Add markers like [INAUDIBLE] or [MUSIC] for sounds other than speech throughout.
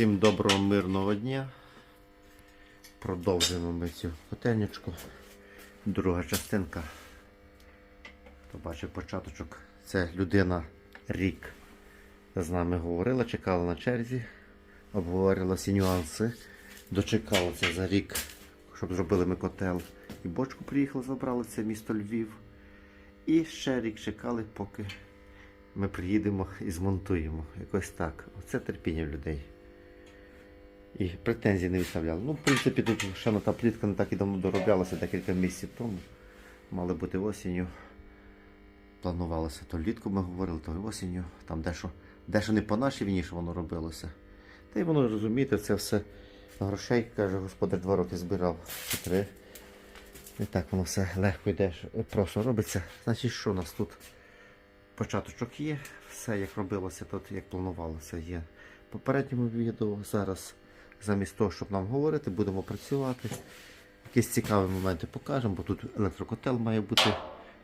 Всім доброго мирного дня. Продовжуємо ми цю котельничку. Друга частинка. Хто бачив початочок. Це людина рік. З нами говорила, чекала на черзі, обговорила всі нюанси. Дочекалася за рік, щоб зробили ми котел. І бочку приїхали, забрали це місто Львів. І ще рік чекали, поки ми приїдемо і змонтуємо. Якось так. Оце терпіння людей. І претензій не виставляли. Ну, в принципі, тут ще та плітка не так і давно дороблялася декілька місяців тому. Мали бути осінню. Планувалося то влітку ми говорили, то осінню. Там дещо, дещо не по нашій воно робилося. Та й воно розумієте, це все грошей, каже, господар два роки збирав чи три. І так воно все легко йде, просто робиться. Значить, що у нас тут? Початочок є, все як робилося, тут як планувалося є. В попередньому відео зараз замість того, щоб нам говорити, будемо працювати. Якісь цікаві моменти покажемо, бо тут електрокотел має бути,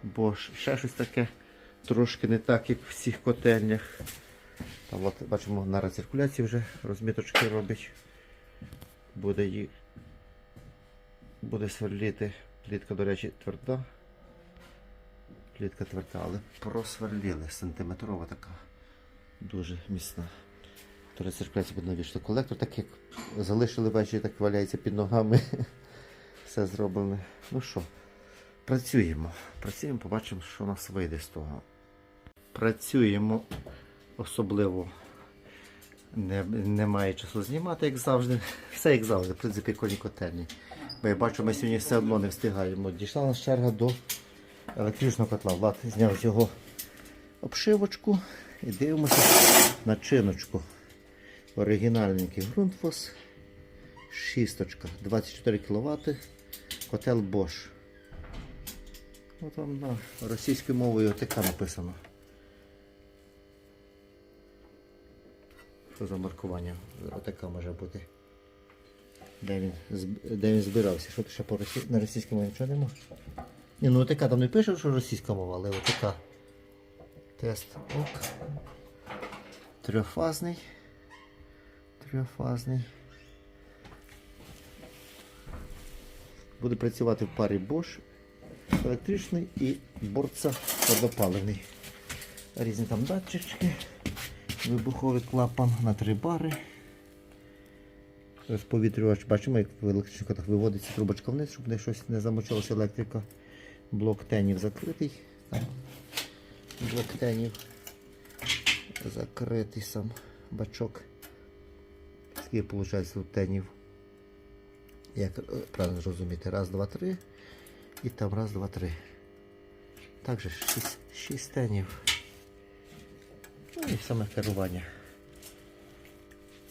бо ще щось таке трошки не так, як в всіх котельнях. Там от, бачимо, на рециркуляції вже розміточки робить. Буде її буде сверліти. Плітка, до речі, тверда. Плітка тверда, але просверліли. Сантиметрова така. Дуже міцна. То рециркуляція буде навішати колектор, так як залишили ввечері, так валяється під ногами. [LAUGHS] Все зроблене. Ну що, працюємо. Працюємо, побачимо, що у нас вийде з того. Працюємо особливо. Не, немає часу знімати, як завжди. Все як завжди, в принципі, коні котельні. Бо я бачу, ми сьогодні все одно не встигаємо. Дійшла нас черга до електричного котла. Влад зняв його обшивочку і дивимося начиночку. Оригінальненький Grundfos. Шісточка, 24 кВт. Котел Bosch. Ну, там на російською мовою ОТК написано. Що за маркування? ОТК може бути. Де він, де він збирався? Що ще по росі... на російській мові нічого нема? Ні, ну ОТК там не пише, що російська мова, але ОТК. Тест ок. Трьохфазний. Трьохфазний. Буде працювати в парі Bosch електричний і борца водопаливний. Різні там датчички. Вибуховий клапан на три бари. Розповітрювач, бачимо, як в електричних котах виводиться трубочка вниз, щоб не щось не замочилася електрика. Блок тенів закритий. Блок тенів. Закритий сам бачок. Скільки виходить тенів? Як е, правильно зрозуміти? Раз, два, три. І там раз, два, три. Також шість, шість тенів. Ну і саме керування.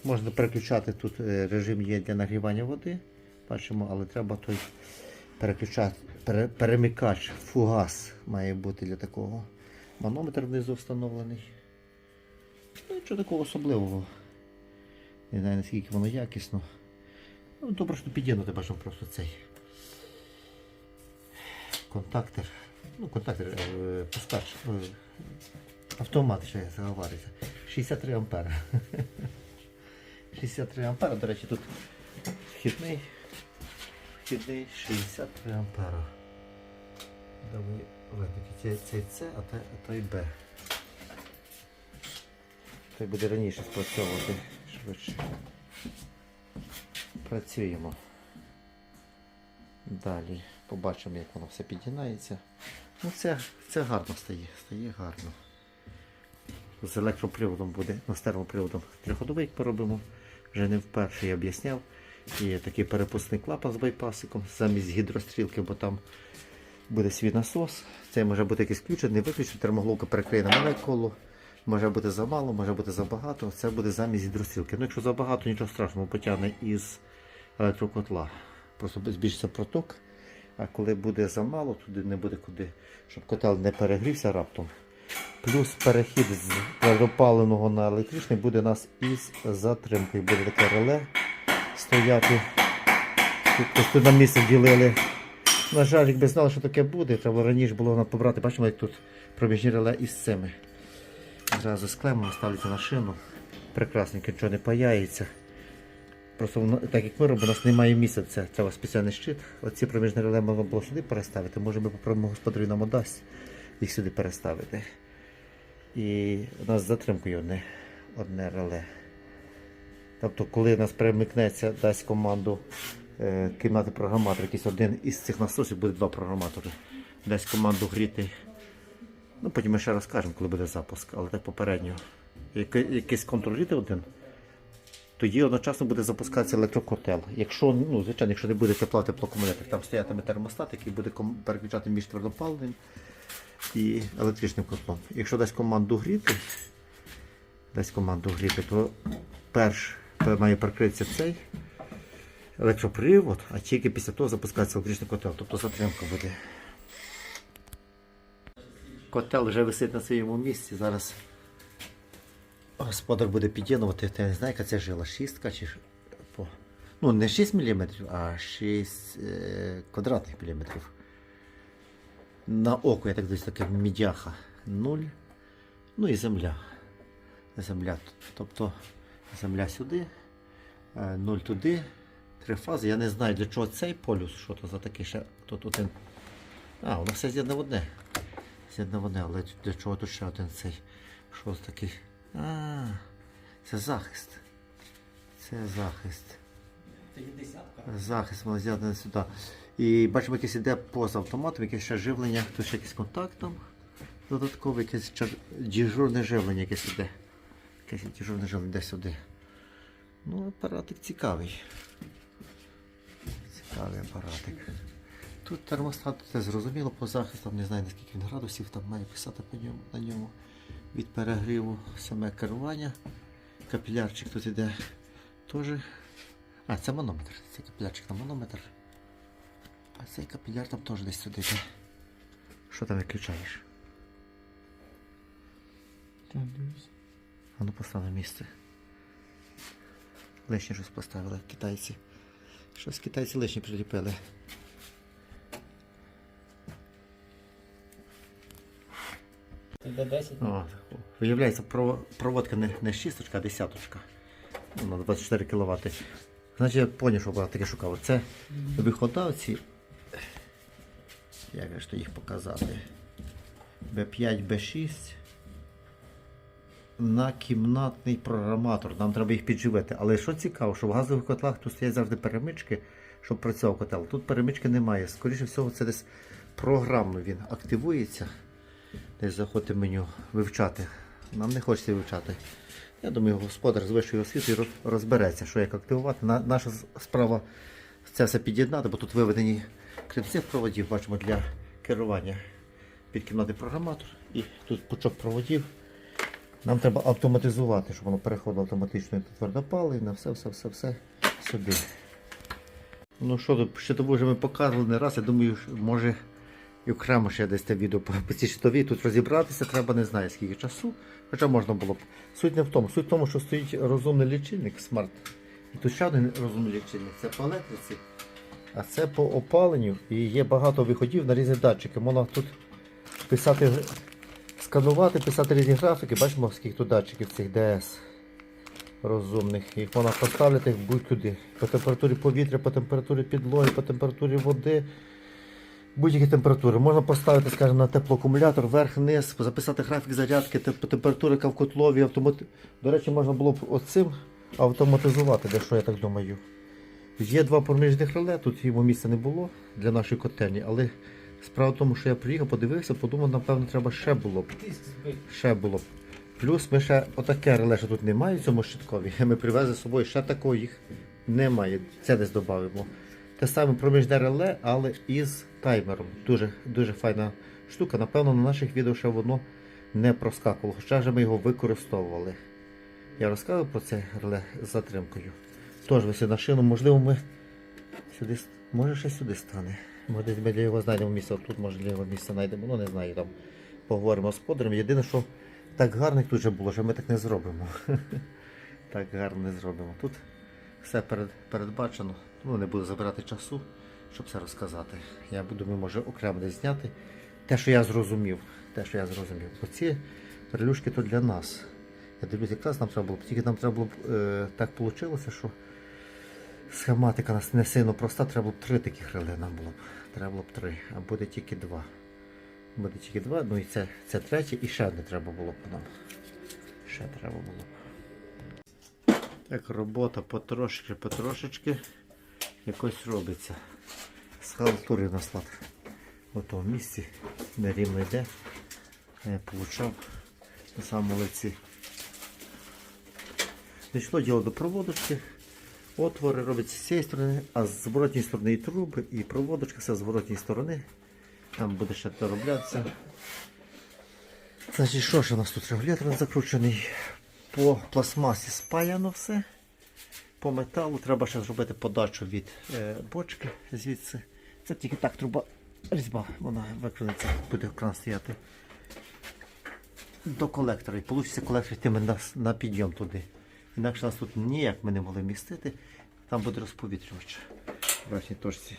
Можна переключати тут е, режим є для нагрівання води. Бачимо, але треба той переключати, пере, перемикач, фугас має бути для такого. Манометр внизу встановлений. Ну, нічого такого особливого. Не знаю наскільки воно якісно. Ну, добре, що під'єднати бачимо просто цей контактор. Ну, контактор, е, пускач. е, Автомат ще заговариться. 63 ампера. [LAUGHS] 63 ампера, до речі, тут вхідний. Вхідний 63 ампера. Давай випити. Цей, цей С, а той Б. Той буде раніше спрацьовувати швидше. Працюємо. Далі побачимо, як воно все підігнається. Ну це, це гарно стає, стає гарно. З електроприводом буде, ну, з термоприводом триходовий поробимо. Вже не вперше я об'ясняв. Є такий перепускний клапан з байпасиком замість гідрострілки, бо там буде свій насос. Це може бути якийсь включений, не виключений, термоголовка перекриє на нове коло. Може бути замало, може бути забагато. Це буде замість гідрострілки. Ну, якщо забагато, нічого страшного, потягне із електрокотла. Просто збільшиться проток. А коли буде замало, туди не буде куди, щоб котел не перегрівся раптом. Плюс перехід з твердопаленого на електричний буде у нас із затримкою. Буде таке реле стояти. Тут просто на місце ділили. На жаль, якби знали, що таке буде, треба раніше було побрати. Бачимо, як тут проміжні реле із цими. Зразу з клемом ставляться на шину. Прекрасненько, нічого не паяється. Просто так як вироб, у нас немає місця, це треба спеціальний щит. Оці проміжні реле можна було сюди переставити, може ми попробуємо господарю нам дасть їх сюди переставити. І у нас затримкою одне, одне реле. Тобто, коли нас перемикнеться, дасть команду е, кімнати програматор, якийсь один із цих насосів буде два програматори. Дасть команду гріти. Ну, потім ми ще розкажемо, коли буде запуск, але так попередньо. Яке- Якийсь контроліти один, тоді одночасно буде запускатися електрокотел. Якщо, ну, звичайно, якщо не буде тепла теплоакумулятор, там стоятиме термостат, який буде переключати між твердопаливним і електричним котлом. Якщо дасть команду гріти, дасть команду гріти, то перш має прикритися цей електропривод, а тільки після того запускається електричний котел, тобто затримка буде. Котел вже висить на своєму місці. Зараз господар буде під'єднувати, я не знаю, яка це жила, шістка чи по. Ну, не 6 мм, а 6 е, квадратних міліметрів. На око, я так дивлюсь, таке мідяха 0. Ну і земля. Земля. Тобто земля сюди, 0 туди, три фази. Я не знаю для чого цей полюс, що то за такий ще тут один. А, воно все з'єднане в одне. З'єднане в одне, але для чого тут ще один цей? Це такий? А, це захист. Це захист. Захист воно з'єднане сюди. І бачимо, якийсь іде поза автоматом, якесь ще живлення, тут ще якийсь контакт там. Додаткове якесь дежурне живлення якесь іде. Якесь дежурне живлення десь сюди. Ну, апаратик цікавий. Цікавий апаратик. Тут термостат, це зрозуміло по захисту, не знаю наскільки він градусів, там має писати по ньому, на ньому від перегріву саме керування. Капілярчик тут іде теж. А, це манометр. Це капілярчик на манометр. А цей капіляр там теж десь сюди йде. Що там виключаєш? А ну постав на місце. Лишнє щось поставили китайці. Щось китайці лишнє приліпили. Іде 10. О, виявляється, проводка не, не шісточка, а десяточка. На 24 кВт. Значить, я зрозумів, що я таке шукав. Це вихода ці. Як ж їх показати? B5, B6 на кімнатний програматор. Нам треба їх підживити. Але що цікаво, що в газових котлах тут стоять завжди перемички, щоб працював котел. Тут перемички немає. Скоріше всього, це десь програмно він активується. Десь заходити в меню вивчати. Нам не хочеться вивчати. Я думаю, господар з вищою освітою розбереться, що як активувати. На- Наша справа це все під'єднати, бо тут виведені крильців проводів, бачимо для керування під кімнатний програматор. І тут пучок проводів. Нам треба автоматизувати, щоб воно переходило автоматично і твердопаливне, все, все, все, все сюди. Ну що тут, щитову вже ми показували не раз. Я думаю, може і окремо ще десь те відео по цій щитовій. Тут розібратися треба не знаю скільки часу. Хоча можна було б. Суть не в тому. Суть в тому, що стоїть розумний лічильник смарт. І тут ще один розумний лічильник. Це по електриці, а це по опаленню. І є багато виходів на різні датчики. Можна тут писати, сканувати, писати різні графіки. Бачимо, скільки тут датчиків цих ДС розумних. Їх можна поставити будь-куди. По температурі повітря, по температурі підлоги, по температурі води. Будь-які температури. Можна поставити, скажімо, на теплоакумулятор вверх-вниз, записати графік зарядки, температури яка в котлові. Автомат... До речі, можна було б оцим автоматизувати, дещо я так думаю. Є два проміжних реле, тут йому місця не було для нашої котельні, але справа в тому, що я приїхав, подивився, подумав, напевно, треба ще було б. Ще було б. Плюс ми ще отаке реле, що тут немає в цьому щиткові. [LAUGHS] Ми привезли з собою ще такого їх немає. Це десь додамо. Те саме проміжне реле, але із таймером. Дуже, дуже файна штука. Напевно, на наших відео ще воно не проскакувало, хоча вже ми його використовували. Я розказував про це реле з затримкою. Тож висить на шину, можливо, ми сюди, може ще сюди стане. Може ми для його знайдемо місце, тут може для його місце знайдемо, ну не знаю, там поговоримо з подарем. Єдине, що так гарно тут вже було, що ми так не зробимо. [LAUGHS] так гарно не зробимо. Тут все передбачено. Ну, не буду забирати часу, щоб все розказати. Я буду, може окремо десь зняти. Те, що я зрозумів. Те, що я зрозумів. Оці перелюшки то для нас. Я дивлюсь, якраз нам треба було, тільки нам треба було е, так вийшло, що Схематика нас не сильно проста, треба було б три таких реле було. б. Треба було б три, а буде тільки два. Буде тільки два, ну і це, це третє, і ще одне треба було б нам. Ще треба було. Так, робота потрошки, потрошечки якось робиться. З халтури на склад. У тому місці нерівно йде. Я получав на самому лиці. Дійшло діло до проводочки. Отвори робляться з цієї сторони, а з зворотньої сторони і труби, і проводочка, все з зворотньої сторони. Там буде ще дороблятися. Значить, що ж у нас тут регулятор закручений? По пластмасі спаяно все. По металу треба ще зробити подачу від е, бочки звідси. Це тільки так труба різьба, вона викрилиться, буде кран стояти. До колектора. І вийде колектор йтиме на, на підйом туди. Інакше нас тут ніяк ми не могли вмістити. Там буде розповітрювач в верхній точці.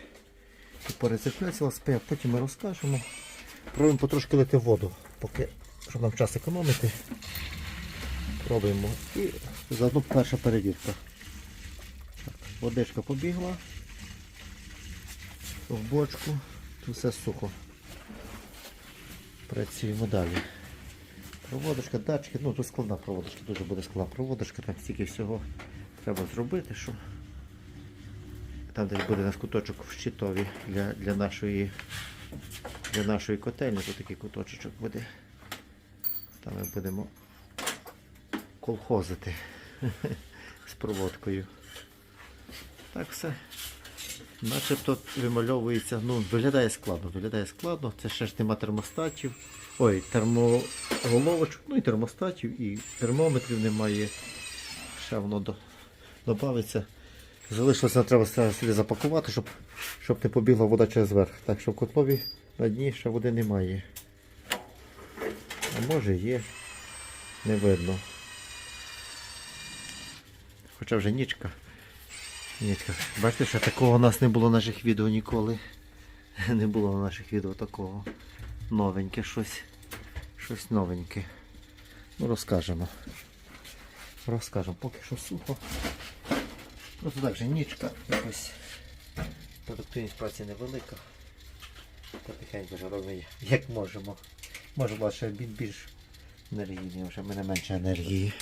І по рециркуляції ЛСП, потім ми розкажемо. Пробуємо потрошки лити воду, поки, щоб нам час економити. Пробуємо. І заодно перша перевірка. Водичка побігла. В бочку. Тут все сухо. Працюємо далі. Проводочка, датчики, ну тут складна проводочка, дуже буде складна проводочка, там стільки всього треба зробити, що там десь буде наш куточок в щитові для, для, нашої, для нашої котельні, тут такий куточок буде. Там ми будемо колхозити [LAUGHS] з проводкою. Так все. Начебто вимальовується, ну, виглядає складно, виглядає складно. Це ще ж нема термостатів. Ой, термоголовочок, ну і термостатів, і термометрів немає. Ще воно до, додається. Залишилося треба собі запакувати, щоб, щоб не побігла вода через верх. Так що в котлові на дні ще води немає. А може є, не видно. Хоча вже нічка. Нічка. Бачите, що такого у нас не було в наших відео ніколи. Не було в наших відео такого. Новеньке щось. Щось новеньке. Ну розкажемо. Розкажемо, поки що сухо. Тут так же нічка якось. Продуктивність праці невелика. Потихеньку вже робимо як можемо. Може була ще більш енергійні, вже в мене менше енергії.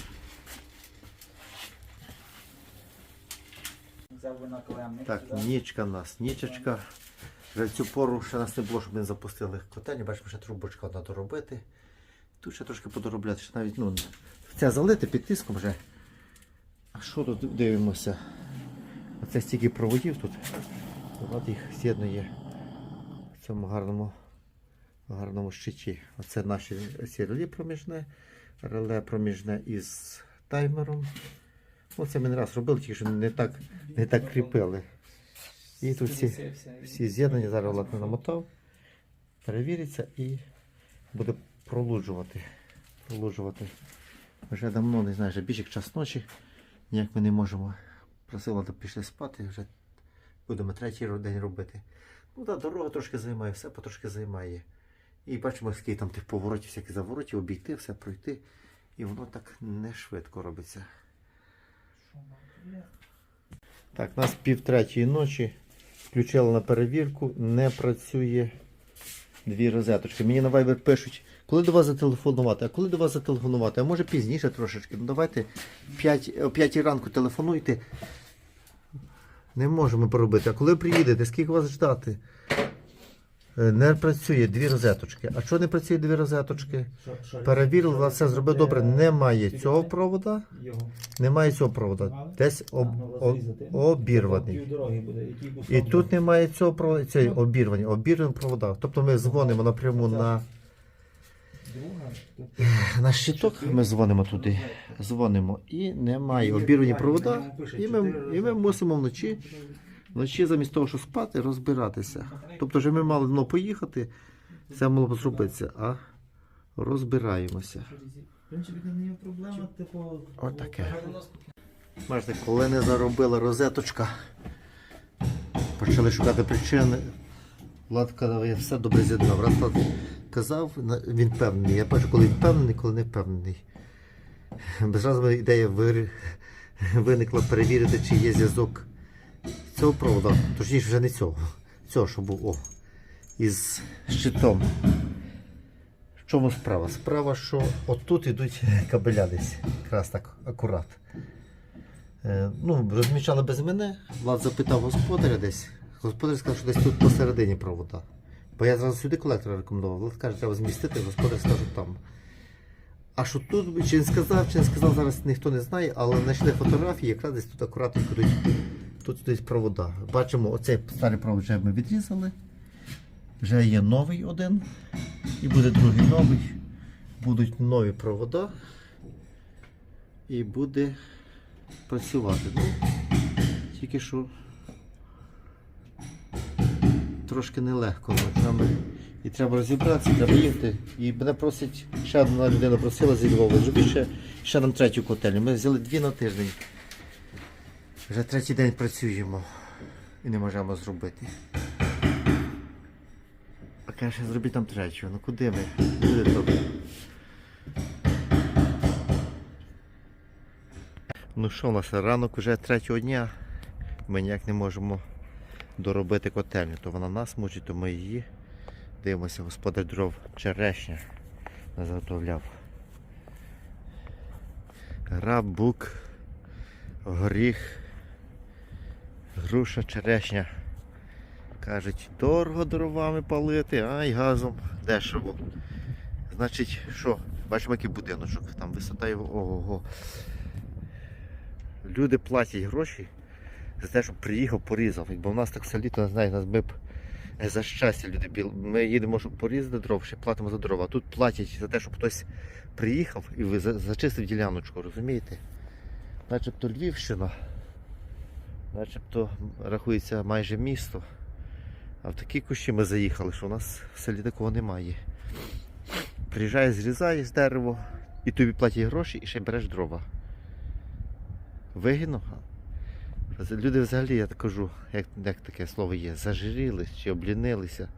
Взяв би на клемник. Так, нічка в нас, нічечка. Вже цю пору ще нас не було, щоб ми запустили котельню. Бачимо, ще трубочка одна доробити. Тут ще трошки подоробляти, ще навіть ну, це залити під тиском вже. А що тут дивимося? Оце стільки проводів тут. От їх з'єднує в цьому гарному, гарному щиті. Оце наші ці реле проміжне, реле проміжне із таймером. Ну, це ми не раз робили, тільки що не так, не так кріпили. І тут всі, всі з'єднані, зараз Влад намотав, перевіриться і буде пролуджувати. пролуджувати. Вже давно, не знаю, вже більше час ночі, ніяк ми не можемо. Просила, то пішли спати, вже будемо третій день робити. Ну так, дорога трошки займає, все потрошки займає. І бачимо, скільки там тих поворотів, всякі заворотів, обійти, все пройти. І воно так не швидко робиться. Так, нас пів третьої ночі. Включили на перевірку, не працює дві розеточки. Мені на Viber пишуть, коли до вас зателефонувати, а коли до вас зателефонувати, а може пізніше трошечки. Ну давайте 5, о 5 ранку телефонуйте. Не можемо поробити. А коли приїдете, скільки вас ждати? Е, Не працює дві розеточки. А що не працює дві розеточки? Перевірили, все зробив добре. Немає цього провода. Немає цього провода. Десь об, об, обірваний. І тут немає цього провода, цей обірваний, обірваний провода. Тобто ми дзвонимо напряму на, на щиток, ми дзвонимо туди, дзвонимо. І немає. Обірвані провода. І ми, і ми мусимо вночі, вночі замість того, щоб спати, розбиратися. Тобто вже ми мали давно поїхати, це мало б зробитися, а розбираємося. Отаке. Бачите, коли не заробила розеточка, почали шукати причини. Влад казав, я все добре з'єднав. Раз Влад казав, він певний. Я бачу, коли він впевнений, коли не впевнений. Безразова ідея виникла перевірити, чи є зв'язок цього провода, точніше вже не цього. Цього, що був о, із щитом. В чому справа? Справа, що отут йдуть кабеля десь. Якраз так акурат. Е, ну, розмічали без мене. Влад запитав господаря десь. Господар сказав, що десь тут посередині провода. Бо я зразу сюди колектора рекомендував. Влад каже, треба змістити, господар скаже там. А що тут, чи він сказав, чи не сказав, зараз ніхто не знає, але знайшли фотографії, якраз десь тут акуратно йдуть, тут йдуть провода. Бачимо, оцей старий провод вже ми відрізали. Вже є новий один. І буде другий новий. Будуть нові провода. І буде працювати. Ну, тільки що трошки нелегко. І треба розібратися, треба їхати. І мене просить, ще одна людина просила зі Львова, зробіть ще, ще нам третю котельню. Ми взяли дві на тиждень. Вже третій день працюємо і не можемо зробити. А каже, зробіть там третю. Ну куди ми? Буде добре. Ну що, у нас ранок уже третього дня. Ми ніяк не можемо доробити котельню. То вона нас мучить, то ми її. Дивимося, господар дров черешня заготовляв. Граб, бук, горіх, груша, черешня. Кажуть, дорого дровами палити, а й газом дешево. Значить, що, бачимо, який будиночок, там висота його ого. Люди платять гроші за те, щоб приїхав, порізав. Якби в нас так в селі, то не знаю, нас би б за щастя люди. Ми їдемо, щоб порізати дров, ще платимо за дрова. А тут платять за те, щоб хтось приїхав і зачистив діляночку, розумієте? Начебто Львівщина, начебто рахується майже місто. А в такі кущі ми заїхали, що у нас в селі такого немає. Приїжджає, з дерево, і тобі платять гроші, і ще береш дрова. Вигідно? Люди взагалі, я так кажу, як, як таке слово є, зажирілись чи облінилися.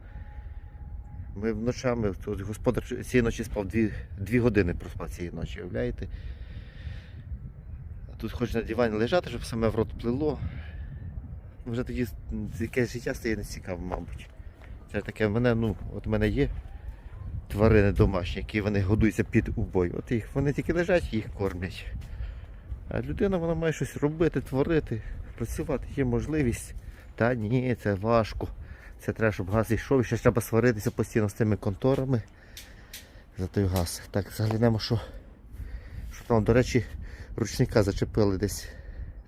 Ми ночами, господар цієї ночі спав дві, дві години проспав цієї ночі, уявляєте? Тут хоч на дивані лежати, щоб саме в рот плило. Вже тоді якесь життя стає нецікавим, мабуть. Це таке в мене, ну, от в мене є тварини домашні, які вони годуються під убой. От їх вони тільки лежать, їх кормлять. А людина вона має щось робити, творити, працювати, є можливість. Та ні, це важко. Це треба, щоб газ йшов, і ще треба сваритися постійно з тими конторами за той газ. Так, заглянемо, що, що там, до речі, ручника зачепили десь.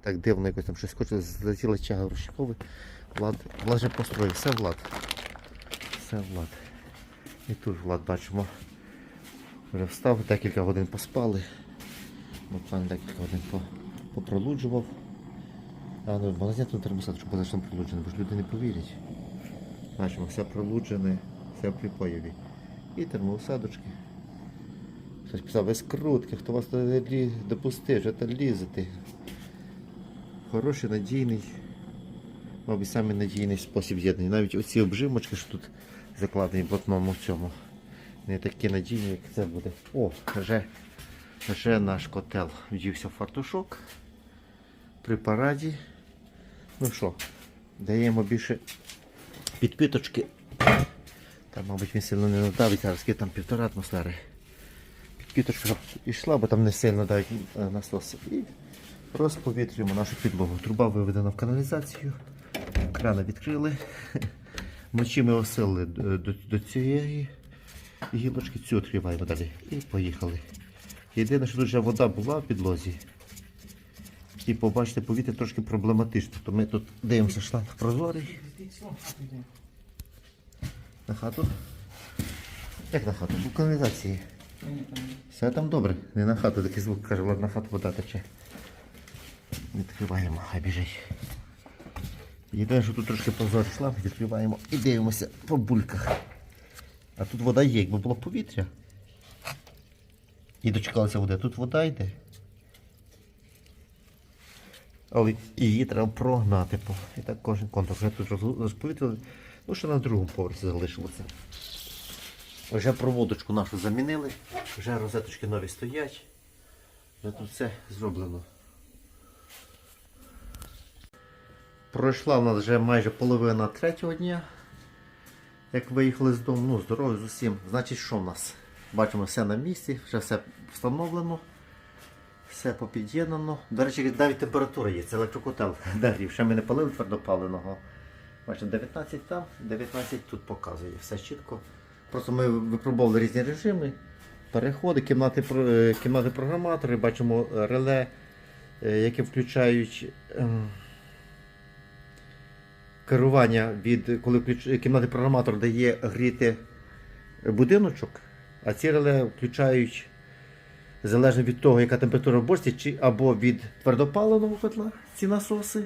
Так дивно якось там щось хоче, злетіла чага ручниковий. Влад, Влад вже построїв, все Влад. Все Влад. І тут Влад бачимо. Вже встав, декілька годин поспали. Буквально декілька годин попролуджував. А ну, магазин тут писати, щоб було що пролуджене, бо ж люди не повірять. Бачимо, все пролуджене, все в припоєві. І термоусадочки. Хтось писав, без крутки, хто вас допустив, вже та лізете. Хороший, надійний, мабуть, самий надійний спосіб з'єднання. Навіть оці обжимочки, що тут закладені в одному цьому, не такі надійні, як це буде. О, вже вже наш котел вдівся фартушок при параді. Ну що, даємо більше підпиточки. Там, мабуть, він сильно не надавить, зараз там півтора атмосфери. Щоб йшла, бо там не сильно давить е, насос. І розповітрюємо нашу підлогу. Труба виведена в каналізацію. Крани відкрили. [LAUGHS] Вночі ми осили до, до, до цієї гілочки, цю відкриваємо далі. І поїхали. Єдине, що тут вже вода була в підлозі. І побачите, повітря трошки проблематично. То ми тут дивимося шланг прозорий. На хату? Як на хату? У каналізації. Все там добре. Не на хату, такий звук каже, ладно, хату вода тече. Відкриваємо, хай біжить. Єдине, що тут трошки прозорий шланг, відкриваємо і дивимося по бульках. А тут вода є, якби було повітря. І дочекалися води. Тут вода йде. Але її треба прогнати. І так кожен контур. Вже тут роз- розповітрили. Ну, що на другому поверсі залишилося. Вже проводочку нашу замінили, вже розеточки нові стоять. Вже тут все зроблено. Пройшла у нас вже майже половина третього дня. Як виїхали з дому, ну, здорові з усім. Значить, що в нас? Бачимо все на місці, вже все встановлено, все попід'єднано. До речі, навіть температура є, це електрокотел нагрів. Ще ми не палили твердопаленого. Бачите, 19 там, 19 тут показує, все чітко. Просто ми випробували різні режими, переходи, кімнати, е, кімнати програматори, бачимо реле, е, які включають ем, керування від коли кімнати програматор дає гріти будиночок, а ці реле включають залежно від того, яка температура в бочці, чи або від твердопаленого котла ці насоси,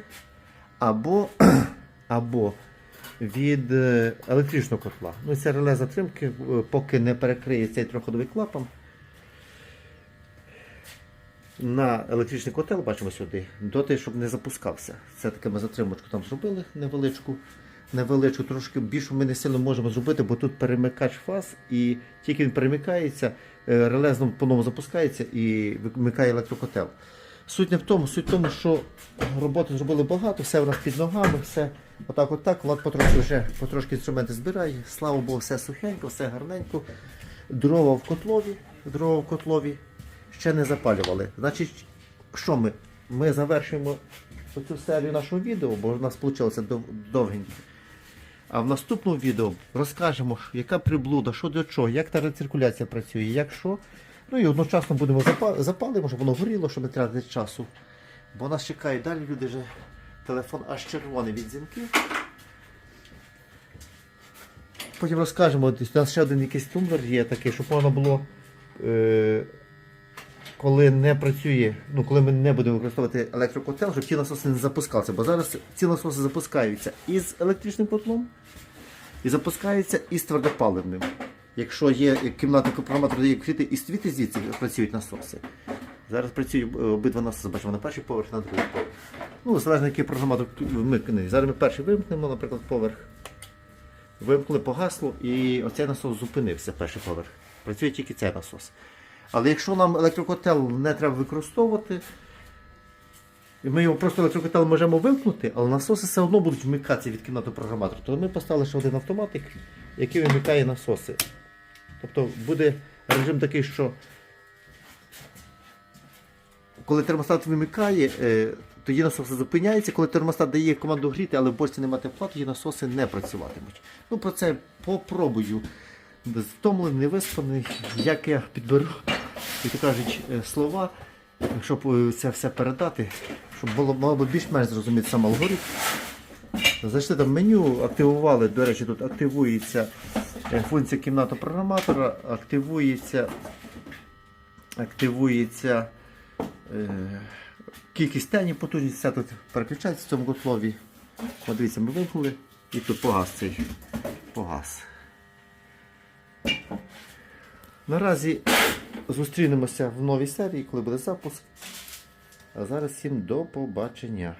або, [CLEARS THROAT] або від е, електричного котла. Ну, це реле затримки, е, поки не перекриє цей триходовий клапан. На електричний котел бачимо сюди, доти, щоб не запускався. Це таке ми затримочку там зробили невеличку. Невеличку, трошки більше ми не сильно можемо зробити, бо тут перемикач фаз, і тільки він перемикається, е, реле знову по-новому запускається і вимикає електрокотел. Суть не в тому, суть в тому, що роботи зробили багато, все у нас під ногами, все отак, отак. Влад потрошки вже потрошки інструменти збирає. Слава Богу, все сухенько, все гарненько. Дрова в котлові, дрова в котлові ще не запалювали. Значить, що ми? Ми завершуємо цю серію нашого відео, бо у нас вийшло довгенько. А в наступному відео розкажемо, яка приблуда, що до чого, як та рециркуляція працює, як що. Ну і одночасно будемо запа- запалимо, щоб воно горіло, щоб не тратити часу. Бо нас чекають далі люди вже телефон аж червоний від дзвінків. Потім розкажемо, у нас ще один якийсь тумблер є такий, щоб можна було, е, коли не працює, ну коли ми не будемо використовувати електрокотел, щоб ті насоси не запускалися. Бо зараз ці насоси запускаються із електричним котлом і запускаються із твердопаливним. Якщо є кімната програматор дає відкрити і світи звідси працюють насоси. Зараз працюють е, обидва насоси, бачимо на перший поверх, на другий поверх. Ну, залежно який програматор вмикнений. Зараз ми перший вимкнемо, наприклад, поверх. Вимкнули, погасло, і оцей насос зупинився, перший поверх. Працює тільки цей насос. Але якщо нам електрокотел не треба використовувати, ми його просто електрокотел можемо вимкнути, але насоси все одно будуть вмикатися від кімнати програматора, то ми поставили ще один автоматик, який вимикає насоси. Тобто буде режим такий, що коли термостат вимикає, е, тоді насоси зупиняються. Коли термостат дає команду гріти, але в бочці немає тепла, тоді насоси не працюватимуть. Ну про це попробую. Втомлений, невиспаний, як я підберу, як кажуть, е, слова, щоб е, це все передати, щоб було мало більш-менш зрозуміти сам алгоритм. Зайшли там меню, активували, до речі, тут активується функція кімната програматора, активується, активується кількість тені, потужність, все тут переключається в цьому котлові. Подивіться, дивіться, ми вимкнули і тут погас цей погас. Наразі зустрінемося в новій серії, коли буде запуск. А зараз всім до побачення.